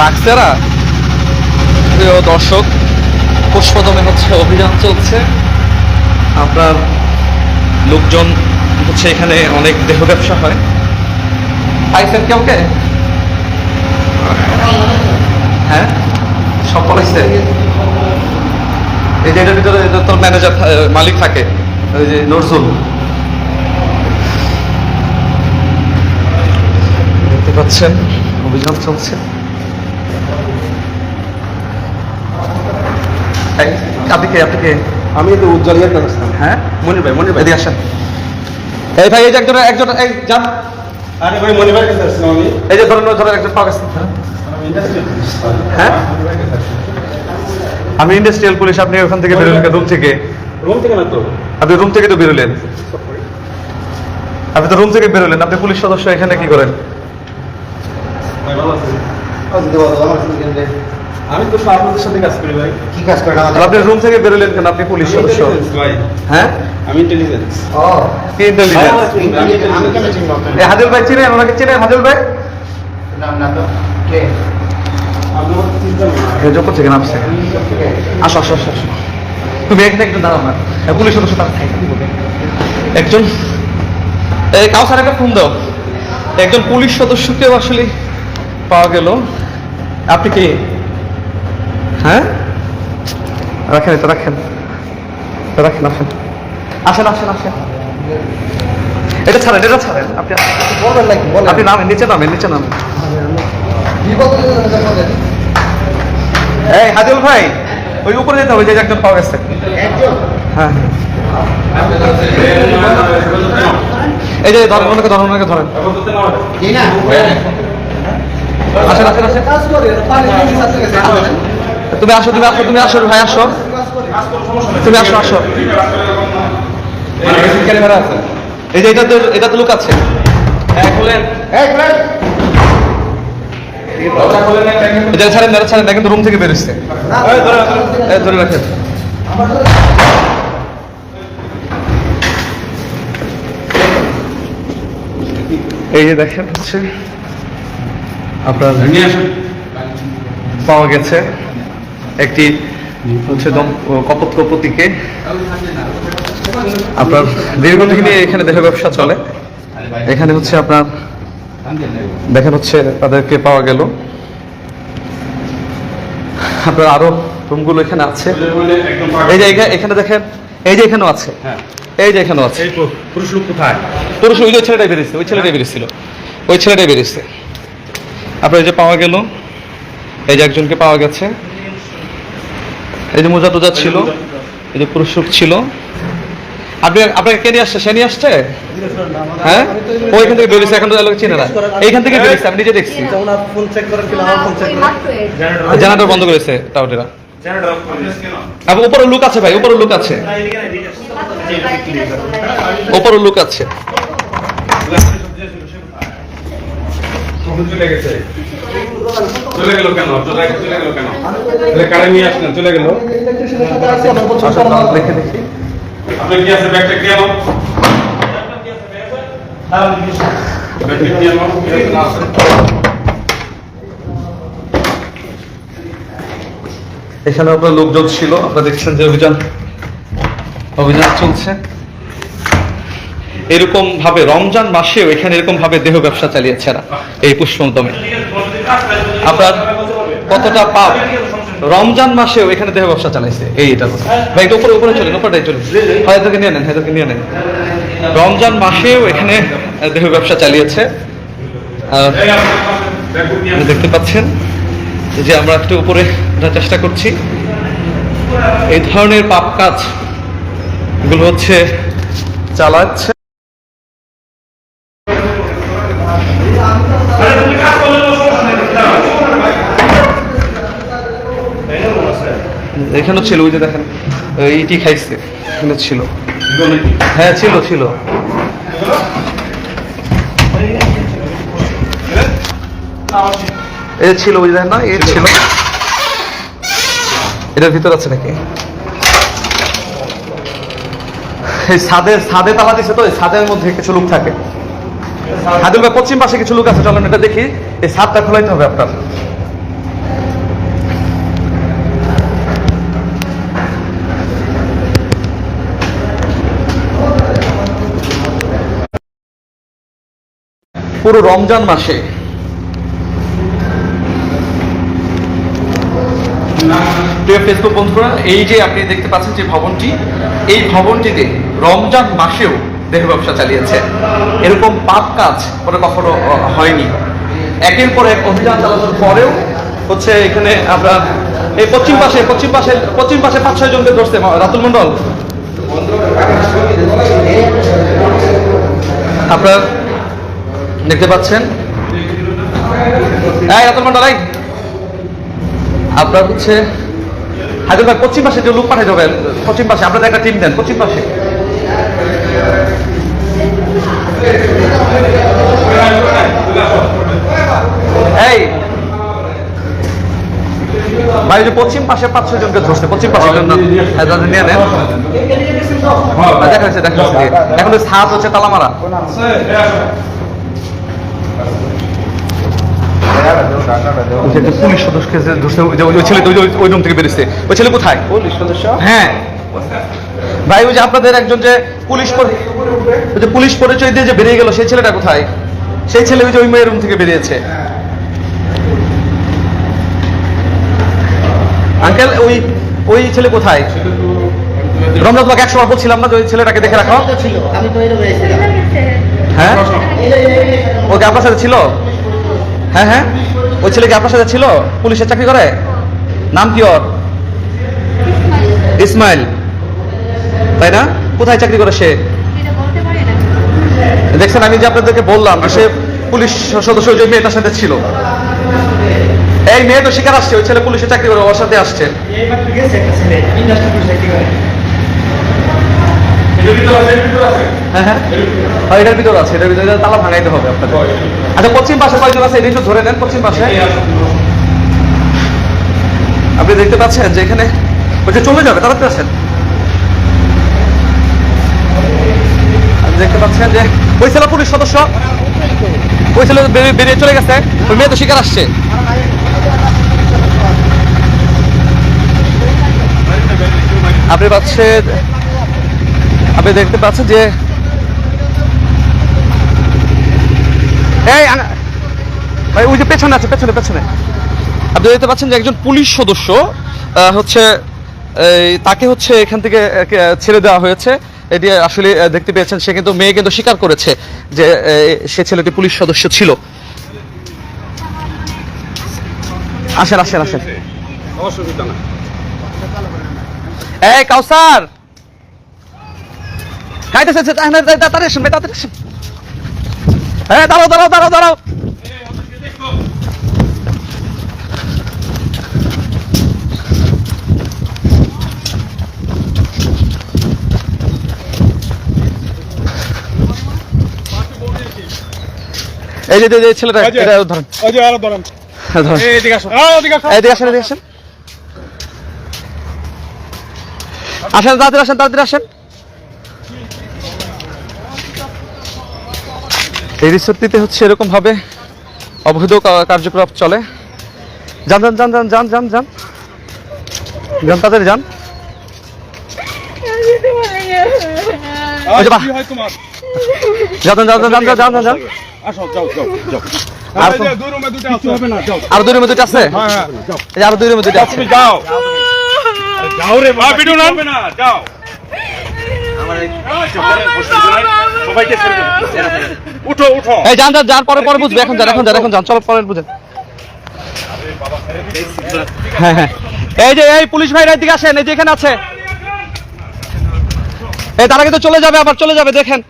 বাক্সেরা প্রিয় দর্শক, পুষ্পদমে হচ্ছে অভিযান চলছে। আপনার লোকজন হচ্ছে এখানে অনেক দেহ ব্যবসা হয়। পাইছেন কেউকে হ্যাঁ? সব পলাইছে? এই যে এটার ভিতরে তোর ম্যানেজার মালিক থাকে, ওই যে নজরুল। দেখতে পাচ্ছেন, অভিযান চলছে। আপনি কে আপনি কে? আমি তো উজ্জ্বল হ্যাঁ? মনির ভাই মনির ভাই। এদিকে আসেন। এই ভাই এই যে একজন একজন এই যান। আরে ভাই মনির ভাই কাছে আসছিলাম আমি। এই যে ধরেন ধরেন একজন গেছে হ্যাঁ? আমি ইন্ডাস্ট্রিয়াল পুলিশ আপনি ওখান থেকে বেরোলেন রুম থেকে? রুম থেকে না তো? আপনি রুম থেকে তো বেরোলেন। আপনি তো রুম থেকে বেরোলেন। আপনি পুলিশ সদস্য এখানে কি করেন? ভাই ভালো আছেন? আমি তো আপনাদের সাথে কাজ করি ভাই। কি কাজ করেন? আমাদের আপনি রুম থেকে বেরোলেন কেন? আপনি পুলিশ সদস্য। ভাই। হ্যাঁ? আমি ইন্টেলিজেন্স ও। কি ইন্টেলিজেন্স আমি কেন চিনব এই হাজির ভাই চিনেন? ওনাকে চিনেন হাজির ভাই? নাম না তো কে? আপনি আমার চিন্তা এই যোগ করছে কেন আপনি আসো আসো আসো আসো। তুমি এখানে একটু দাঁড়াও না পুলিশ সদস্য তার একজন এই কাউসার একটা ফোন দাও। একজন পুলিশ সদস্যকেও আসলে পাওয়া গেল। আপনি কি? হ্যাঁ? রাখেন এটা রাখেন। রাখেন আসেন। আসেন আসেন আসেন। এটা ছাড়েন এটা ছাড়েন। আপনি বলবেন নাকি বলেন। আপনি নামেন নিচে নামেন নিচে নামেন। এই হাজল ভাই ওই উপরে যেতে হবে যে একজন পাওয়া গেছে হ্যাঁ। এই যে ধরেন ওনাকে ধরেন ওনাকে ধরেন। আসেন আসেন আসেন। তুমি আসো তুমি আসো তুমি আসো ভাই আসো। তুমি আসো আসো। আছে? এই যে এটা তো এটা তো লোক আছে। হ্যাঁ ছাড়েন এটা ছাড়েন দেখেন তো রুম থেকে বেরোচ্ছে। এই ধরে রাখেন। এই যে দেখেন হচ্ছে আপনার পাওয়া গেছে। একটি হচ্ছে কপত কপতিকে আপনার দীর্ঘদিন এখানে দেহ ব্যবসা চলে। এখানে হচ্ছে আপনার দেখেন হচ্ছে তাদেরকে পাওয়া গেল। আপনার আরও রুমগুলো এখানে আছে। এই যে এখানে দেখেন এই যে এখানেও আছে। এই যে এখানেও আছে। পুরুষ লোক কোথায়? পুরুষ ওই যে ছেলেটাই বেরিয়েছে ওই ছেলেটাই বেরিয়েছিল। ওই ছেলেটাই বেরিয়েছে। আপনার এই যে পাওয়া গেল এই যে একজনকে পাওয়া গেছে। এই যে মোজা টোজা ছিল এই যে পুরুষ লোক ছিল। আপনি আপনাকে কে নিয়ে আসছে? সে নিয়ে আসছে? হ্যাঁ? ও এখান থেকে বেরিয়েছে এখন তো লোক চিনে না। এইখান থেকে বেরিয়েছে আমি নিজে দেখছি। ওনার ফোন চেক করেন কিনা আমার ফোন চেক করেন জানাটা বন্ধ করেছে টাউটেরা এবং উপরে লোক আছে ভাই উপরে লোক আছে। উপরে লোক আছে। চলে গেছে। চলে গেল কেন? চলে গেল কেন? তাহলে কারে নিয়ে আসলেন? চলে গেল? দেখে দেখি আপনি কি আছে? ব্যাগটা কি আছে? এখানে আপনার লোকজন ছিল। আপনারা দেখছেন যে অভিযান অভিযান চলছে। এরকম ভাবে রমজান মাসেও এখানে এরকম ভাবে দেহ ব্যবসা চালিয়েছে এরা, এই পুষ্পদমে আপনার কতটা পাপ? রমজান মাসেও এখানে দেহ ব্যবসা চালাইছে। এই এটা ভাই এটা উপরে উপরে চলেন, উপরটাই চলুন। হয় এদেরকে নিয়ে নেন এদেরকে নিয়ে নেন। রমজান মাসেও এখানে দেহ ব্যবসা চালিয়েছে। দেখতে পাচ্ছেন যে আমরা একটু উপরে ওঠার চেষ্টা করছি। এই ধরনের পাপ কাজ এগুলো হচ্ছে, চালাচ্ছে। এখানেও ছিল, ওই যে দেখেন ইটি খাইছে, এখানে ছিল। হ্যাঁ ছিল ছিল। যে ছিল, ওই দেখেন না, এই ছিল। এটার ভিতর আছে নাকি? এই ছাদে ছাদে তালা দিছে তো, এই ছাদের মধ্যে কিছু লোক থাকে। ভাই, পশ্চিম পাশে কিছু লোক আছে, চলেন এটা দেখি। এই ছাদটা খোলাইতে হবে আপনার। পুরো রমজান মাসে। প্রিয় ফেসবুক বন্ধুরা, এই যে আপনি দেখতে পাচ্ছেন যে ভবনটি, এই ভবনটিতে রমজান মাসেও দেহ ব্যবসা চালিয়েছে। এরকম পাপ কাজ করে কখনো হয়নি। একের পর এক অভিযান চালানোর পরেও হচ্ছে এখানে আমরা এই পশ্চিম পাশে পশ্চিম পাশে পশ্চিম পাশে পাঁচ ছয় জনকে ধরছে রাতুল মন্ডল আপনারা দেখতে পাচ্ছেন? আপনার হচ্ছে হায়দ্রাবাদ পশ্চিম পাশে যে লোক পাঠিয়ে দেবেন পশ্চিম পাশে আপনাদের একটা টিম দেন পশ্চিম পাশে। এই। ভাই যে পশ্চিম পাশে পাঁচ ছয় জনকে ধরছে পশ্চিম পাশে হ্যাঁ, নিয়ে নেন। দেখা যাচ্ছে দেখা যাচ্ছে। এখন ছাদ হচ্ছে তালা মারা ওই যে একটা পুলিশ সদস্যকে ওই ছেলে ওই রুম থেকে বেরিয়েছে। ওই ছেলে কোথায়? পুলিশ সদস্য? হ্যাঁ। ভাই ওই যে আপনাদের একজন যে পুলিশ পরি- ওই যে পুলিশ পরিচয় দিয়ে যে বেরিয়ে গেল সেই ছেলেটা কোথায়? সেই ছেলে ওই যে ওই মেয়ের রুম থেকে বেরিয়েছে। আঙ্কেল ওই ওই ছেলে কোথায়? রমজান তোমাকে বার বলছিলাম না যে ওই ছেলেটাকে দেখে রাখো। আমি তো হ্যাঁ? ওকে আপনার সাথে ছিল? হ্যাঁ হ্যাঁ? ওই ছেলে কি আপনার সাথে ছিল? পুলিশের চাকরি করে? নাম কি ওর? ইসমাইল। তাই না? কোথায় চাকরি করে সে? দেখছেন, আমি যে আপনাদেরকে বললাম, সে পুলিশ সদস্য যে মেয়েটার সাথে ছিল। এই মেয়ে তো শিকার আসছে, ওই ছেলে পুলিশের চাকরি করে, ওর সাথে আসছে। হ্যাঁ হ্যাঁ। হ্যাঁ, এটার ভিতরে আছে এটার ভিতরে তালা ভাঙাইতে হবে আপনাকে। আচ্ছা পশ্চিম পাশে কয়জন আছে? এটা একটু ধরে নেন পশ্চিম পাশে। আপনি দেখতে পাচ্ছেন যে এখানে যে চলে যাবে আসেন। আপনি দেখতে পাচ্ছেন যে ওই ছেলে পুলিশ সদস্য ওই ছেলে বেরিয়ে চলে গেছে ওই মেয়ে তো শিকার আসছে। আপনি পাচ্ছেন আপনি দেখতে পাচ্ছেন যে এই ভাই ওই যে পেছনে আছে পেছনে পেছনে। আপনি দেখতে পাচ্ছেন যে একজন পুলিশ সদস্য হচ্ছে তাকে হচ্ছে এখান থেকে ছেড়ে দেওয়া হয়েছে। এটি আসলে দেখতে পেয়েছেন সে কিন্তু মেয়ে কিন্তু স্বীকার করেছে যে সে ছেলেটি পুলিশ সদস্য ছিল। আসেন আসেন আসেন। অসুবিধা না এই কাউসার! খাইতেছে তাড়াতাড়ি আসেন ভাই তাড়াতাড়ি আসেন হ্যাঁ দাঁড়াও দাঁড়াও দাঁড়াও দাঁড়াও। এই যে ছেলেটা। এটা ধরেন। ওই যে আরও ধরেন। হ্যাঁ, ধরেন। এই এদিকে আসো। আ, আসো। এদিকে আসেন এদিকে আসেন। আসেন তাড়াতাড়ি আসেন তাড়াতাড়ি আসেন। এই রিসোর্টটিতে হচ্ছে এরকম ভাবে অবৈধ কার্যকলাপ চলে। যান যান যান যান যান যান যান। যান তাড়াতাড়ি যান। আর দুই রুমে দুটো আছে আরও দুই রুমে দুটো আছে? যাও এই আরও দুই রুমে আছে। যাও। যাও রে বাবা বিটু না যাও। এই যান যান যান পরে পরে বুঝবে। এখন যান এখন যান এখন যান। চলো পরে বুঝেন হ্যাঁ হ্যাঁ। এই যে এই পুলিশ ভাইরা আসেন এই যে এখানে আছে। এই তারা কিন্তু চলে যাবে আবার চলে যাবে দেখেন।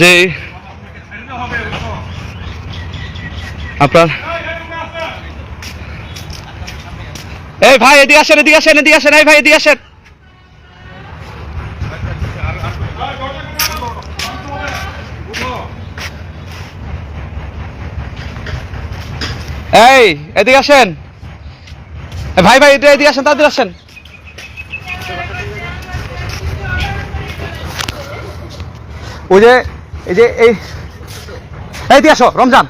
যে আপনার এই ভাই, এদিকে আসেন এদিকে আসেন এদিকে আসেন, এই ভাই, এদিকে আসেন। এই, এদিকে আসেন। ভাই ভাই এটা এদিকে আসেন তাদের আসেন। ওই যে, এই যে এই দিয়ে আসো, রমজান।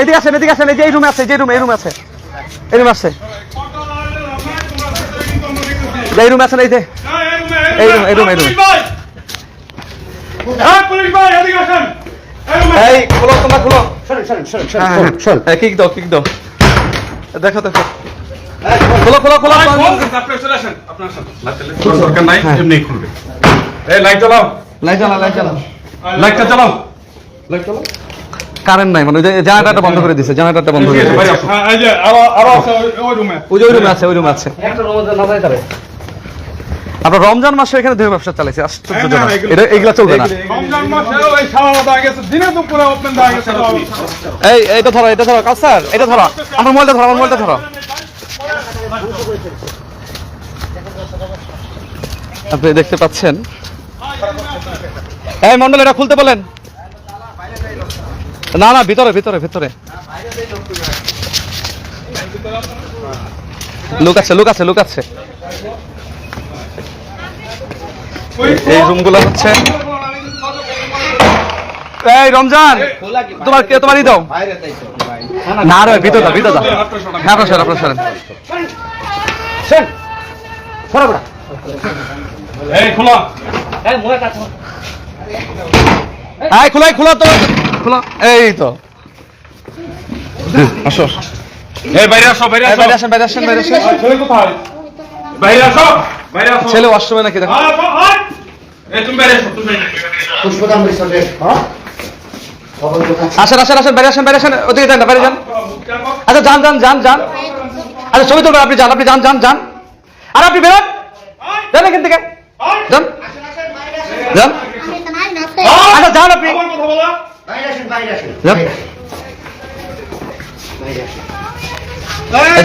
এদিকে আসেন এদিকে আসেন এই যে এই রুমে আছে যে রুমে এই রুমে আছে। এই রুমে আছে। এই রুমে আছেন এই যে। এই রুম এই রুম এই রুম এই এই রুমে। এই খোলো তোমরা খোলো। হ্যাঁ হ্যাঁ সরেন হ্যাঁ কিক দাও কিক দাও। দেখো দেখো। খোলো খোলো খোলো দরকার নাই, খুলবে। এই, লাইট জ্বালাও, লাইট জ্বালা লাইট জ্বালা লাইটটা চালাও। লাইট চালাও। কারেন্ট নাই মানে জেনারেটরটা বন্ধ করে দিছে জেনারেটরটা বন্ধ করে দিছে। আসো। হ্যাঁ, এই যে আরও আরও আছে ওই- রুমে। ওই যে ওই রুমে আছে ওই রুমে আছে। আপনার রমজান মাসে এখানে ধরে ব্যবসা চালাইছে হ্যাঁ, আশ্চর্যজনক এটা এগুলা চলবে না। রমজান এই সারা দেওয়া গেছে দিনে দুপুরে ওপেন দেওয়া গেছে এই এটা ধরো এটা ধরো কাউসার এটা ধরো। আমার মোবাইলটা ধরো আমার মোবাইলটা ধরো। আপনি দেখতে পাচ্ছেন? এই মন্ডল এটা খুলতে বলেন। না না ভিতরে ভিতরে ভিতরে। লোক আছে লোক আছে লোক আছে। এই রুমগুলো হচ্ছে এই রমজান তোমার কে তোমারই দাও। বাইরে তাই তো ভাই না রে ভিতর দাও ভিতর দাও। হ্যাঁ আপনার বড়া। এই, খোলো। এই খোলাই খোলা তো। খোলা। এই তো। আসো এই, বাইরে আসো, বাইরে আসো। বাইরে আসেন বাইরে আসেন বাইরে আসেন। ছেলে কোথায়? বাইরে আসো, বাইরে আসো। ছেলে ওয়াশরুমে নাকি দেখো। এই, তুমি বাইরে আসো, তুমি। পুষ্পদাম রিসোর্টে হ্যাঁ? আসেন আসেন আসেন বাইরে আসেন বাইরে আসেন। ওদিকে যান না বাইরে যান। আচ্ছা যান যান যান যান। আচ্ছা ছবি তুলবেন আপনি যান আপনি যান যান যান। আর আপনি বেরোন। যান এখান থেকে। যান। যান। আচ্ছা যান আপনি।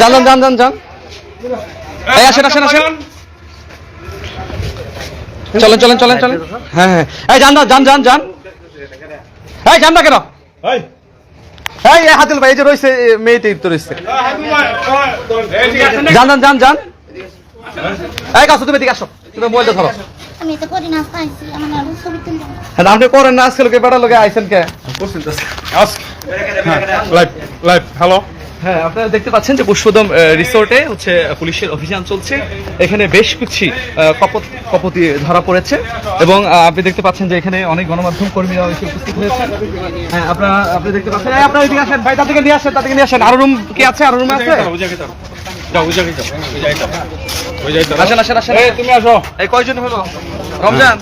যান যান যান যান এই, আসেন, আসেন, আসেন। চলেন চলেন চলেন চলেন হ্যাঁ হ্যাঁ এই যান না যান যান যান এই যান না কেন এই হাতিল ভাই এই যে রয়েছে এ, মেয়েটি তো রয়েছে যান যান যান যান এই কাছে তুমি এদিকে আসো তুমি মোবাইলটা ধরো আমি তো করি না পাইছি আমার না ছবি তুললাম হ্যাঁ আপনি করেন না আজকে লোকে বেড়া লোকে আইসেন কে লাইভ লাইভ হ্যালো। হ্যাঁ আপনারা দেখতে পাচ্ছেন যে পুষ্পদম রিসোর্টে হচ্ছে পুলিশের অভিযান চলছে। এখানে বেশ কিছু কপত কপতি ধরা পড়েছে। এবং আপনি দেখতে পাচ্ছেন যে এখানে অনেক গণমাধ্যম কর্মীরা এসে উপস্থিত হয়েছে। হ্যাঁ আপনারা আপনি দেখতে পাচ্ছেন আপনারা এদিকে আসেন ভাই তাদেরকে নিয়ে আসেন তাদেরকে নিয়ে আসেন। আরও রুম কি আছে? আরও রুম আছে? যাও। যাও, ওই জায়গায় যাও, ওই জায়গায় যাও। ওই জায়গায় যাও। আসেন আসেন আসেন এই, তুমি আসো। এই কয়জন হলো রমজান।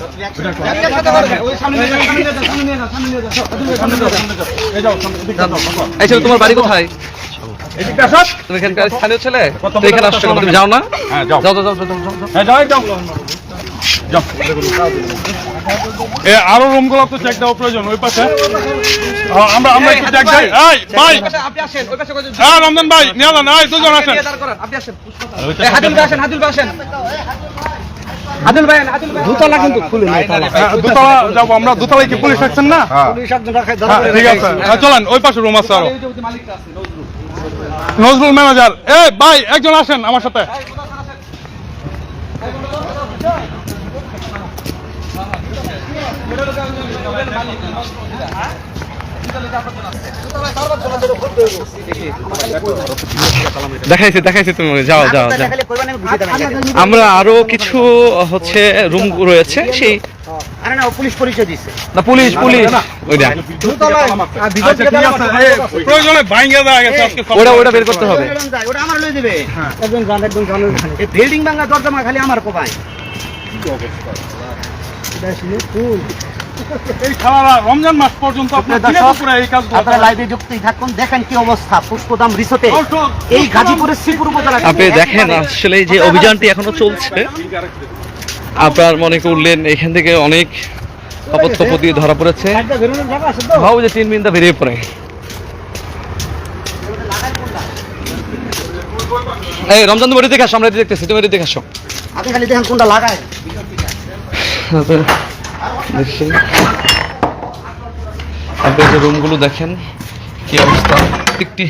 এই ছেলে, তোমার বাড়ি কোথায়। তুমি এখানকার স্থানীয় ছেলে তুমি এখানে আসছো তুমি যাও না হ্যাঁ, যাও। যাও যাও যাও যাও, এ আরও রুমগুলো তো চেক দেওয়া প্রয়োজন ওই পাশে। আমরা আমরা একটু চেক দেই। এই ভাই! আপনি আসেন ওই পাশে কয়জন হ্যাঁ রমজান ভাই নিয়ে যান। এই দুজন আসেন। আপনি আসেন এই ভাই আসেন। হাদিল ভাই আসেন হাদিল ভাই হাদিল ভাই দুতলা কিন্তু খুলে নেই হ্যাঁ, দোতলা যাব আমরা। দোতলায় কি পুলিশ রাখছেন না? পুলিশ একজন রাখে হ্যাঁ ঠিক আছে। হ্যাঁ, চলেন ওই পাশে রুম আছে আরও। নজরুল ম্যানেজার এ ভাই একজন আসেন আমার সাথে। দেখাইছে দেখাইছে তুমি যাও যাও যাও। আমরা আরও কিছু হচ্ছে রুম রয়েছে সেই আরে না ও পুলিশ পরিচয় দিচ্ছে না পুলিশ। পুলিশ ওইটা ঠিক আছে এ, প্রয়োজনে ভাঙ্গা দেওয়া গেছে ওটা ওটা বের করতে হবে। ওটা আমার লই দিবে একজন একজন বিল্ডিং ভাঙা দরজা খালি আমার কোপায়। এই খেলারা রমজান মাস পর্যন্ত আপনার দিনে দুপুরে এই কাজ আপনারা লাইভে যুক্তই থাকুন দেখেন কি অবস্থা পুষ্পদাম রিসোর্টে এই গাজীপুরের শ্রীপুর উপজেলা আপনি দেখেন আসলে যে অভিযানটি এখনও চলছে। আপনার মনে করলেন এখান থেকে অনেক কপতি ধরা পড়েছে। ভাবো যে তিন মিনিট বেরিয়ে পড়ে। এই রমজান ওটা দেখে আসো আমরা দেখতেছি তুমি দেখে আসো। আপনি খালি দেখেন কোনটা লাগায়। আপনার দেখছেন আপনি যে রুমগুলো দেখেন, কি অবস্থা? একটি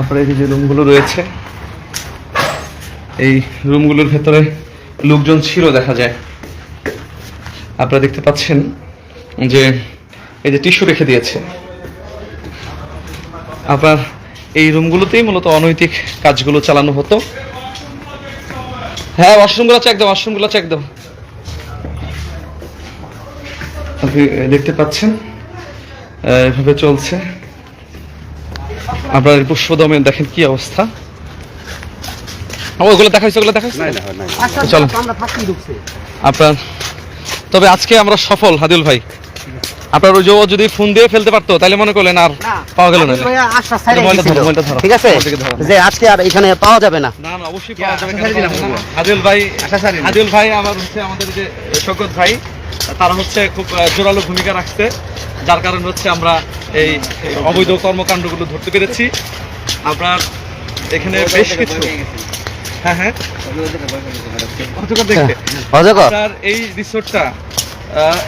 আপনার এই যে রুমগুলো রয়েছে, এই রুমগুলোর ভেতরে লোকজন ছিল দেখা যায়। আপনারা দেখতে পাচ্ছেন যে এই যে টিস্যু রেখে দিয়েছে। আপনার এই রুমগুলোতেই মূলত অনৈতিক কাজগুলো চালানো হতো। হ্যাঁ ওয়াশরুমগুলো চেক দাও ওয়াশরুমগুলো চেক দাও আপনি দেখতে পাচ্ছেন? এভাবে চলছে। আপনার পুষ্পদমে দেখেন কি অবস্থা? ওগুলো দেখাইছে ওগুলো দেখাইছে? আচ্ছা, চলো। আমরা থাকতেই ঢুকছে আপনার তবে আজকে আমরা সফল হাদিল ভাই। আপনার ওই যে যদি ফোন দিয়ে ফেলতে পারতো তাহলে মনে করলেন আর পাওয়া গেল না। ঠিক আছে আমার। যে আজকে আর এখানে পাওয়া যাবে না না না অবশ্যই পাওয়া যাবে কেন পাওয়া যাবে না? আদিল ভাই আদিল ভাই আমার হচ্ছে আমাদের যে শকত ভাই তারা হচ্ছে খুব জোরালো ভূমিকা রাখছে যার কারণে হচ্ছে আমরা এই অবৈধ কর্মকাণ্ডগুলো ধরতে পেরেছি আপনার এখানে বেশ কিছু হ্যাঁ হ্যাঁ অজগর দেখতে অজগর এই রিসোর্টটা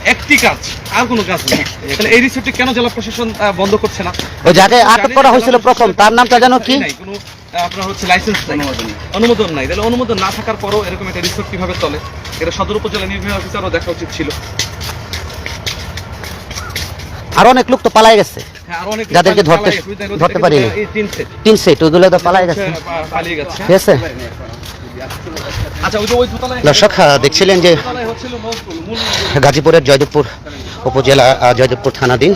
একটি কাজ আর কোনো কাজ নেই। তাহলে এই রিসোর্টটি কেন জেলা প্রশাসন বন্ধ করছে না? ওই যাকে আটক করা হয়েছিল প্রথম তার নামটা জানো কি? নাই কোনো আপনার হচ্ছে লাইসেন্স নাই। অনুমোদন নাই। তাহলে অনুমোদন না থাকার পরও এরকম একটা রিসোর্ট কীভাবে চলে? এটা সদর উপজেলা নির্বাহী অফিসারও দেখা উচিত ছিল। আর অনেক লোক তো পালাই গেছে। হ্যাঁ যাদেরকে ধরতে- ধরতে পারিনি। তিন সেট ওগুলো তো পালাই গেছে। পালিয়ে গেছে। ঠিক আছে আচ্ছা ওই যে ওই দোতলায় দর্শক দেখছিলেন যে গাজীপুরের জয়দেবপুর উপজেলা জয়দেবপুর থানাধীন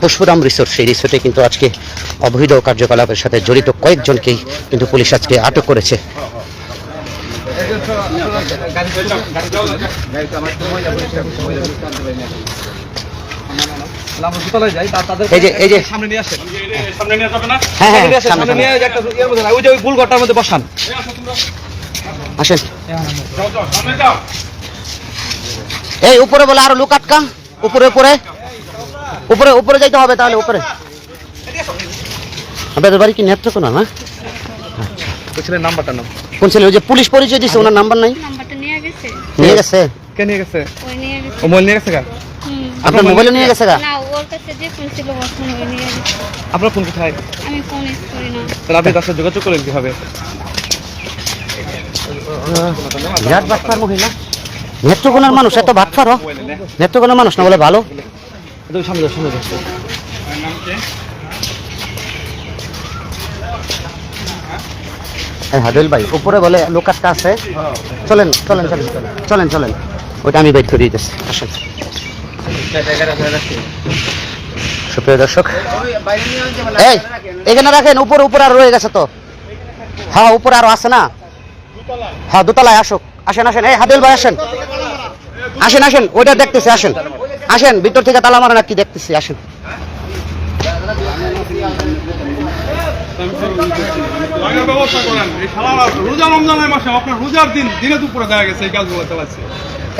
পুষ্পরাম রিসোর্ট। সেই রিসোর্টে কিন্তু আজকে অবৈধ কার্যকলাপের সাথে জড়িত কয়েকজনকেই কিন্তু পুলিশ আজকে আটক করেছে। এই যে- এই যে- সামনে নিয়ে আসেন। সামনে নিয়ে যাবে না? হ্যাঁ হ্যাঁ সামনে। নিয়ে একটা ইয়ের মধ্যে ওই যে ওই গুল ঘরটার মধ্যে বসান। আসেন। এই উপরে বলে আরও লোক আটকা উপরে উপরে। উপরে উপরে যাইতে হবে তাহলে উপরে। আপনাদের বাড়ি কি নেত্রকোনা না ছেলের নাম্বারটা নাও কোন ছেলে? ওই যে পুলিশ পরিচয় দিছে ওনার নাম্বার নাই? নাম্বারটা নিয়ে গেছে। নিয়ে গেছে? কে নিয়ে গেছে? ওই নিয়ে গেছে। ও মোবাইল নিয়ে গেছে কার আপনার মোবাইলে নিয়ে গেছে গা? না ওর কাছে যে ফোন ছিল ওর ফোন নিয়ে গেছে। আপনার ফোন কোথায়? আমি ফোন ইউজ করি না। তাহলে আপনি তার সাথে যোগাযোগ করলেন কীভাবে বিরাট মহিলা। নেত্রকোনার মানুষ, এত বাটফার হ। নেত্রকোনার মানুষ না বলে ভালো। যাও ভাই, উপরে বলে লোক আছে। চলেন চলেন চলেন চলেন চলেন। ওইটা আমি বাইর করে দিতেছি। আসেন। সুপ্রিয় দর্শক, এই, এখানে রাখেন, উপরে উপরে আর রয়ে গেছে তো। হ্যাঁ উপরে আরও আছে না? হ্যাঁ দোতলায় আসুক। আসেন আসেন। এই হাদিল ভাই আসেন। আসেন আসেন। ওইটা দেখতেছি আসেন। আসেন ভিতর থেকে তালা মারা নাকি দেখতেছি আসেন।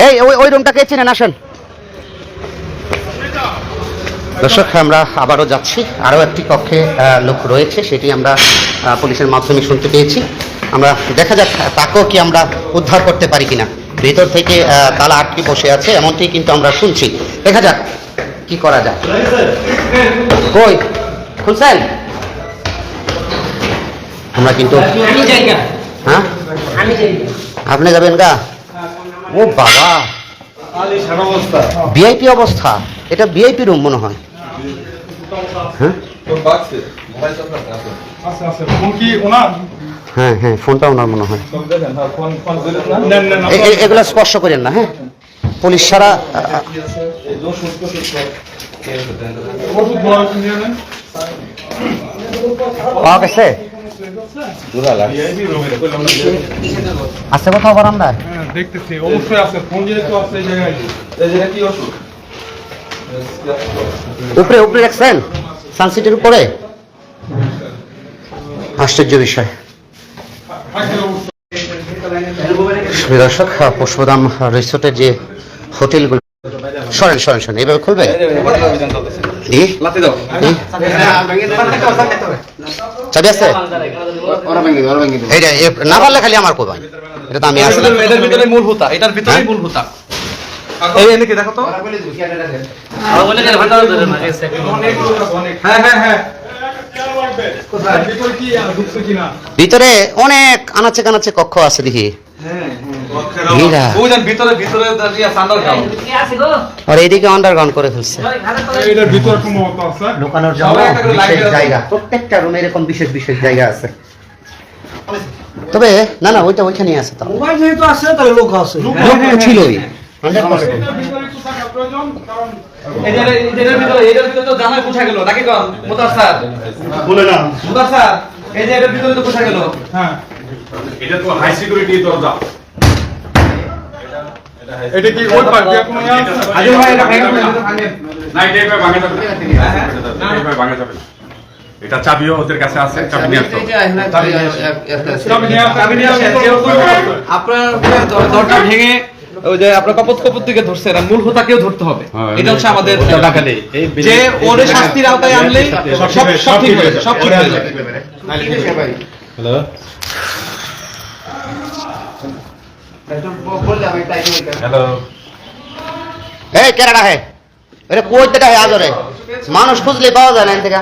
এই ওই রুমটাকে চিনেন? মাসে দর্শক আমরা আবারও যাচ্ছি। আরও একটি কক্ষে লোক রয়েছে সেটি আমরা পুলিশের মাধ্যমে শুনতে পেয়েছি। আমরা দেখা যাক তাকেও কি আমরা উদ্ধার করতে পারি কিনা। ভেতর থেকে তালা আটকে বসে আছে এমনটি কিন্তু আমরা শুনছি। দেখা যাক কি করা যায়। কই? খুলছেন? আমরা কিন্তু হ্যাঁ? আপনি যাবেন গা? ও বাবা! ভিআইপি অবস্থা। এটা ভিআইপি রুম মনে হয়। হ্যাঁ? হ্যাঁ হ্যাঁ ফোনটা ওনার মনে হয়। এ- এগুলো স্পর্শ করেন না হ্যাঁ? পুলিশ ছাড়া পাওয়া গেছে? আছে কোথাও বারান্দায়? হ্যাঁ দেখতেছি অবশ্যই আছে। ফোন যেহেতু আছে এই জায়গায় উপরে উপরে রাখছেন? সানসিটের উপরে? আশ্চর্য বিষয়। দর্শক পুষ্পধাম রিসোর্টের যে হোটেলগুলো সরেন সরেন সরেন এইভাবে খুলবে? চাবি আছে? না পারলে খালি আমার কোবাই এটা তো আমি এটার ভিতরে মূল হুতা এটার ভিতরেই মূল হুতা এই এনেকে দেখো তো? হ্যাঁ হ্যাঁ হ্যাঁ। ভিতরে কি আর ঢুকছে কিনা? ভিতরে অনেক আনাচে কানাচে কক্ষ আছে দেখি। আর এইদিকে আন্ডারগ্রাউন্ড করে ফেলছে। ঢোকানোর জন্য বিশেষ জায়গা। প্রত্যেকটা রুমে এরকম বিশেষ বিশেষ জায়গা আছে। তবে না না ওইটা ওইখানেই আছে তো। মোবাইল যেহেতু আছে তাহলে লোক আছে। লোক তো ছিলই। 100% এই যে এই ভিতরে তো জামাই পোছা গেল নাকি কম মোতার স্যার। বলে না। মোতার স্যার এই যে এটার ভিতরে তো পোছা গেল। হ্যাঁ। এটা তো হাই সিকিউরিটি দরজা। এটা কি ওই পার্টি এখন আজু ভাই এটা ভেঙে না এটা এভাবে ভাঙা যাবে না। এটা এভাবে ভাঙা যাবে না। এটা চাবিও ওদের কাছে আছে চাবি নিয়ে আসতে হবে। চাবি নিয়ে আসতে- চাবি নিয়ে। যেহেতু আপনার দর- দরজা ভেঙে ওই যে আপনার কপত কপত দিকে ধরছে না মূল হোতাকেও ধরতে হবে। হ্যাঁ, এটা হচ্ছে আমাদের যে ওরে শাস্তির আওতায় আনলেই সব সব ঠিক হয়ে যাবে সব ঠিক হয়ে যাবে। হ্যালো। এই কেরাটা হে। আরে কই দেটা হে আজরে মানুষ খুঁজলে পাওয়া যায় না থেকে।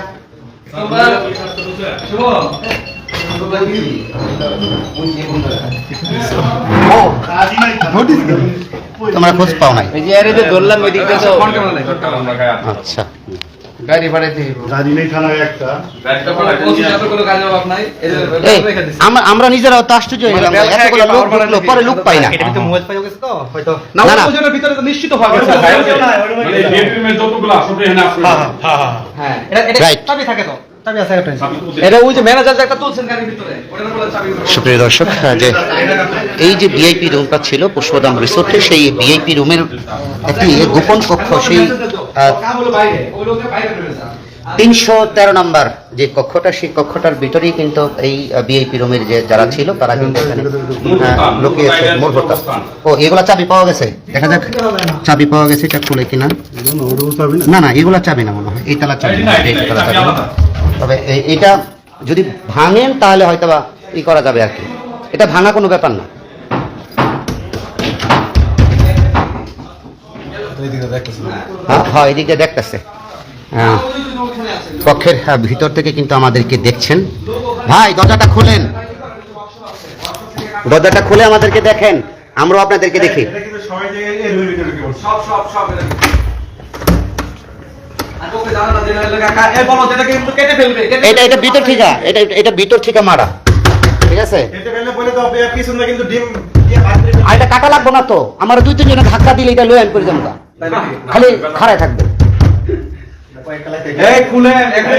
তোমরা খোঁজ পাও নাই। ফোন আমরা নিজেরা গাড়ি নেই থানায় একটা। আমরা নিজেরাও তো আশ্চর্য হয়ে গেলাম মানে লোক পরে? লোক পাই না। না না, না। ওজনের ভিতরে তো নিশ্চিত হওয়া গেছে। মানে বেডরুমের যতগুলো সবই এখানে আছে হ্যাঁ এটা এটা Right. থাকে তো। চাবি আছে একটা চাবি তো এটা ওই যে ম্যানেজার যে একটা তুলছেন গাড়ির ভিতরে ওটার বলে চাবি সুপ্রিয় দর্শক যে এই যে ভিআইপি রুমটা ছিল পুষ্পদাম রিসোর্টে সেই ভিআইপি রুমের একটি গোপন কক্ষ সেই তিনশো তেরো নাম্বার যে কক্ষটা সেই কক্ষটার ভিতরেই কিন্তু এই ভিআইপি রুমের যে যারা ছিল তারা কিন্তু এখানে লুকিয়েছে হোতা ও এগুলা চাবি পাওয়া গেছে? দেখা যাক চাবি পাওয়া গেছে এটা খুলে কিনা? না না এগুলা চাবি না মনে হয় এই তালা চাবি। তবে এটা যদি ভাঙেন তাহলে হয়তো বা ই করা যাবে আর কি। এটা ভাঙা কোনো ব্যাপার না। হ্যাঁ, হ্যাঁ এদিক দেখতেছে। কক্ষের হ্যাঁ, ভিতর থেকে কিন্তু আমাদেরকে দেখছেন। ভাই দরজাটা খুলেন। দরজাটা খুলে আমাদেরকে দেখেন। আমরাও আপনাদেরকে দেখি। এটা এটা ভিতর ঠিকা। এটা এটা ভিতর ঠিকা মারা। ঠিক আছে? আর এটা কাটা লাগবো না তো। আমার দুই তিনজনে ধাক্কা দিলে এটা লয়ান করে দেবো খালি খাড়ায় থাকবে। এই খুলে যে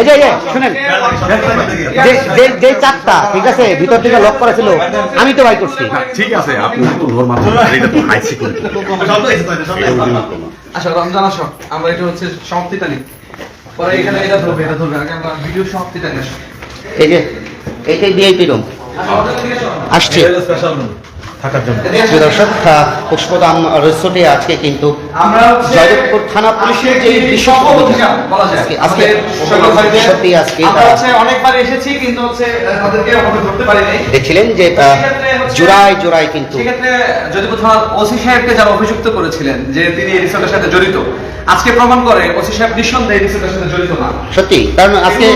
এই যে এই যে শুনেন। যে যে যে চারটা ঠিক আছে ভিতর থেকে লক করা ছিল আমি তো ভাই করছি। ঠিক আছে আপনি তো নরমাল এটা তো হাই সিকিউরিটি আসো রমজান আসো আমরা এটা হচ্ছে সমাপ্তিটা নিই। পরে এখানে এটা ধরবে এটা ধরবে আগে আমরা ভিডিও সমাপ্তিটা এই যে এইটাই ভিআইপি রুম আসো, ওদের দিকে আসো। আসছে প্রিয় দর্শক পুষ্পদাম রিসোর্টে আজকে কিন্তু জয়দেবপুর থানা পুলিশের যে বিশেষ সকল অভিযান, অভিযান বলা যায় আজকে- আজকে আমাদের সকল ভাইদের সত্যি আজকে আমরা আহ, হচ্ছে অনেকবার এসেছি কিন্তু হচ্ছে তাদেরকে ধরতে পারিনি দেখছিলেন যে জোড়ায় জোড়ায় কিন্তু সেক্ষেত্রে ওসি সাহেবকে যারা অভিযুক্ত করেছিলেন যে তিনি এই রিসোর্টের সাথে জড়িত আজকে প্রমাণ করে ওসি সাহেব নিঃসন্দেহে রিসোর্টের সাথে জড়িত না সত্যি কারণ আজকে।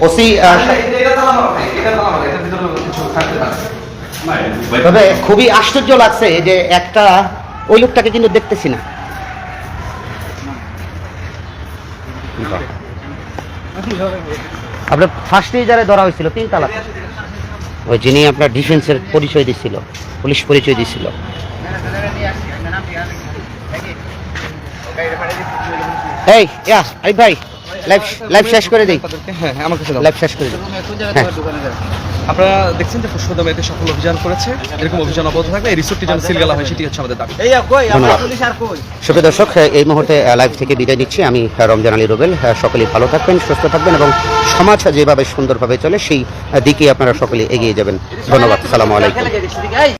ওসি আসলে এটা- এটা এটা। তবে খুবই আশ্চর্য লাগছে যে একটা ওই লোকটাকে কিন্তু দেখতেছি না। আপনার ফার্স্টেই যারা ধরা হয়েছিল তিন তালা ওই যিনি আপনার ডিফেন্সের পরিচয় দিছিল পুলিশ পরিচয় দিছিল। এই ইয়া এই ভাই লাইভ লাইভ শেষ করে দিই। হ্যাঁ হ্যাঁ, আমার কাছে। লাইভ শেষ করে দিই। হ্যাঁ। আপনারা দেখছেন যে পুষ্পদমে এতে সফল অভিযান করেছে। এরকম অভিযান অব্যাহত থাকবে এই রিসোর্টটি যেন সিলগালা হয় সেটি হচ্ছে আমাদের দাবি। সুপ্রিয় দর্শক এই মুহূর্তে লাইভ থেকে বিদায় নিচ্ছি। আমি রমজান আলী রুবেল সকলেই ভালো থাকবেন সুস্থ থাকবেন এবং সমাজ যেভাবে সুন্দরভাবে চলে সেই দিকে আপনারা সকলে এগিয়ে যাবেন। ধন্যবাদ। সালামু আলাইকুম।